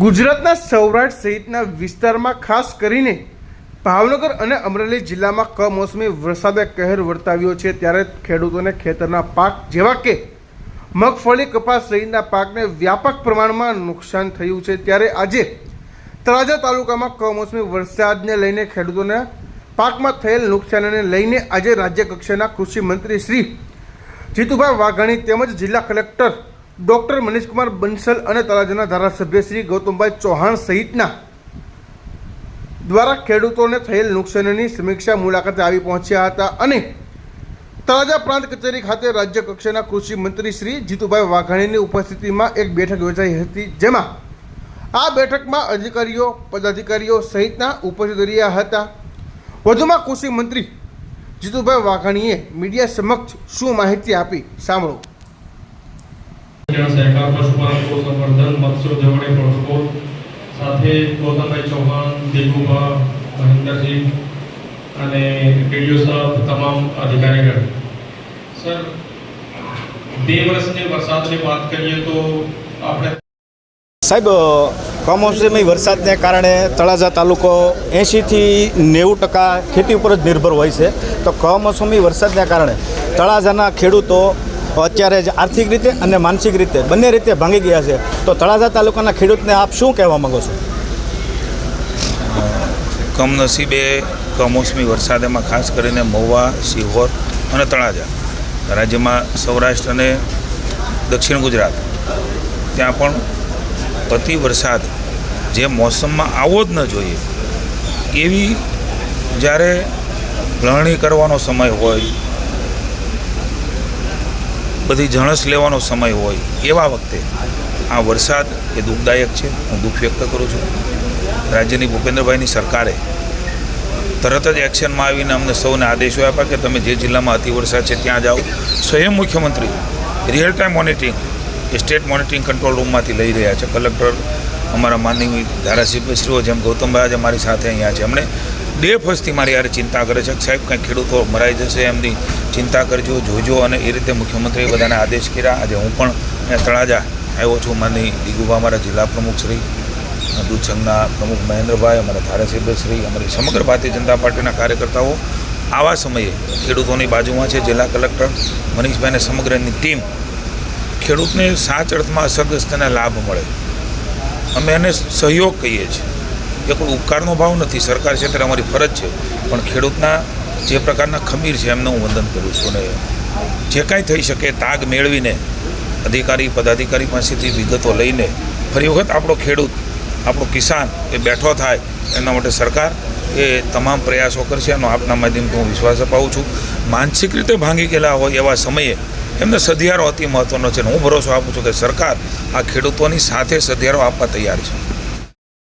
ગુજરાતના સૌરાષ્ટ્ર સહિતના વિસ્તારમાં ખાસ કરીને ભાવનગર અને અમરેલી જિલ્લામાં કમોસમી વરસાદે કહેર વર્તાવ્યો છે, ત્યારે ખેડૂતોને ખેતરના પાક જેવા કે મગફળી, કપાસ સહિતના પાકને વ્યાપક પ્રમાણમાં નુકસાન થયું છે. ત્યારે આજે તળાજા તાલુકામાં કમોસમી વરસાદને લઈને ખેડૂતોને પાકમાં થયેલ નુકસાનને લઈને આજે રાજ્ય કક્ષાના કૃષિ મંત્રી શ્રી જીતુભાઈ વાઘાણી તેમજ જિલ્લા કલેક્ટર ડોક્ટર મનીષકુમાર બંસલ અને તળાજાના ધારાસભ્ય શ્રી ગૌતમભાઈ ચૌહાણ સહિતના દ્વારા ખેડૂતોને થયેલ નુકસાનની સમીક્ષા મુલાકાતે આવી પહોંચ્યા હતા અને તળાજા પ્રાંત કચેરી ખાતે રાજ્ય કક્ષાના કૃષિ મંત્રી શ્રી જીતુભાઈ વાઘાણીની ઉપસ્થિતિમાં એક બેઠક યોજાઈ હતી, જેમાં આ બેઠકમાં અધિકારીઓ, પદાધિકારીઓ સહિતના ઉપસ્થિત રહ્યા હતા. વધુમાં કૃષિ મંત્રી જીતુભાઈ વાઘાણીએ મીડિયા સમક્ષ શું માહિતી આપી? સાંભળો. સહકાર પશુપાલન સંવર્ધન, મત્સ્ય ઉદ્યોગણી પ્રોટોકોલ સાથે ગૌતમભાઈ ચૌહાણ દેવુભા મહેન્દ્રસિંહ અને ડીડીઓ સાહેબ તમામ અધિકારીગણ. સર, બે વર્ષની વરસાદની વાત કરીએ તો આપણે સાહેબ, કમોસમી વરસાદને કારણે તળાજા તાલુકો એંશીથી નેવું ટકા ખેતી ઉપર જ નિર્ભર હોય છે. તો કમોસમી વરસાદને કારણે તળાજાના ખેડૂતો અત્યારે જ આર્થિક રીતે અને માનસિક રીતે બંને રીતે ભાંગી ગયા છે. તો તળાજા તાલુકાના ખેડૂતને આપ શું કહેવા માંગો છો? કમનસીબે કમોસમી વરસાદ એમાં ખાસ કરીને મહુવા, સિહોર અને તળાજા, રાજ્યમાં સૌરાષ્ટ્ર અને દક્ષિણ ગુજરાત, ત્યાં પણ અતિ વરસાદ જે મોસમમાં આવવો જ ન જોઈએ. એવી જ્યારે લણણી કરવાનો સમય હોય બધી જણસ લેવાનો સમય હોય એવા વખતે આ વરસાદ એ દુઃખદાયક છે. હું દુઃખ વ્યક્ત કરું છું. રાજ્યની ભૂપેન્દ્રભાઈની સરકારે તરત જ એક્શનમાં આવીને અમને સૌને આદેશો આપ્યા કે તમે જે જિલ્લામાં અતિવરસાદ છે ત્યાં જાઓ. સ્વયં મુખ્યમંત્રી રિયલ ટાઈમ મોનિટરિંગ એ સ્ટેટ મોનિટરિંગ કંટ્રોલ રૂમમાંથી લઈ રહ્યા છે. કલેક્ટર, અમારા માનનીય ધારાસભ્યશ્રીઓ જેમ ગૌતમભાઈ આજે મારી સાથે અહીંયા છે. એમણે ડે ફર્સ્ટથી મારી યાર ચિંતા કરે છે. સાહેબ, કંઈ ખેડૂતો મરાઈ જશે એમની ચિંતા કરજો, જોજો અને એ રીતે મુખ્યમંત્રીએ બધાને આદેશ કર્યા. આજે હું પણ અહીંયા તળાજા આવ્યો છું. માની દિગુભા અમારા જિલ્લા પ્રમુખ શ્રી, દૂધ સંઘના પ્રમુખ મહેન્દ્રભાઈ, અમારા ધારાસભ્યશ્રી અમારી સમગ્ર ભારતીય જનતા પાર્ટીના કાર્યકર્તાઓ આવા સમયે ખેડૂતોની બાજુમાં છે. જિલ્લા કલેક્ટર મનીષભાઈ અને સમગ્રની ટીમ ખેડૂતને સાચ અર્થમાં અસરગ્રસ્તને લાભ મળે. અમે એને સહયોગ કહીએ છીએ. એ કોઈ ઉપકારનો ભાવ નથી. સરકાર છે ત્યારે અમારી ફરજ છે. પણ ખેડૂતના જે પ્રકારના ખમીર છે, એમને હું વંદન કરું છું. અને જે કાંઈ થઈ શકે, તાગ મેળવીને, અધિકારી, પદાધિકારી પાસેથી વિગતો લઈને, ફરી વખત આપણો ખેડૂત, આપણો કિસાન એ બેઠો થાય, એના માટે સરકાર એ તમામ પ્રયાસો કરશે. એનો આપના માધ્યમથી હું વિશ્વાસ અપાવું છું. માનસિક રીતે ભાંગી ગયેલા હોય એવા સમયે એમને સધિયારો અતિ મહત્ત્વનો છે. હું ભરોસો આપું છું કે સરકાર આ ખેડૂતોની સાથે સધિયારો આપવા તૈયાર છે.